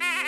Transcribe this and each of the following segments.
Ah!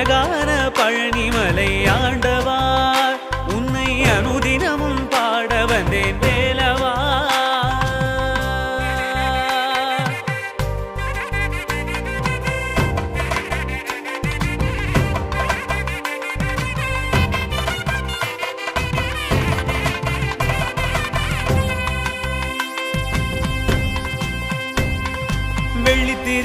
அழகா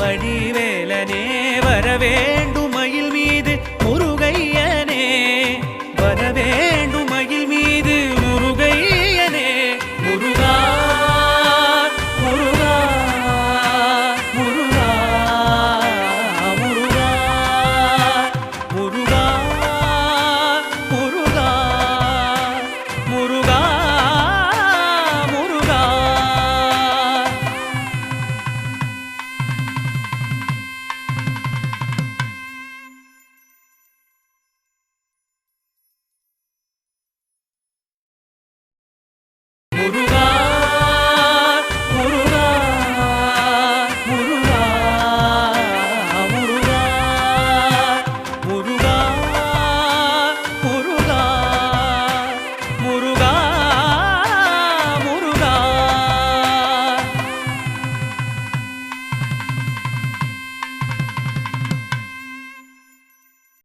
வழி வேலனே வரவே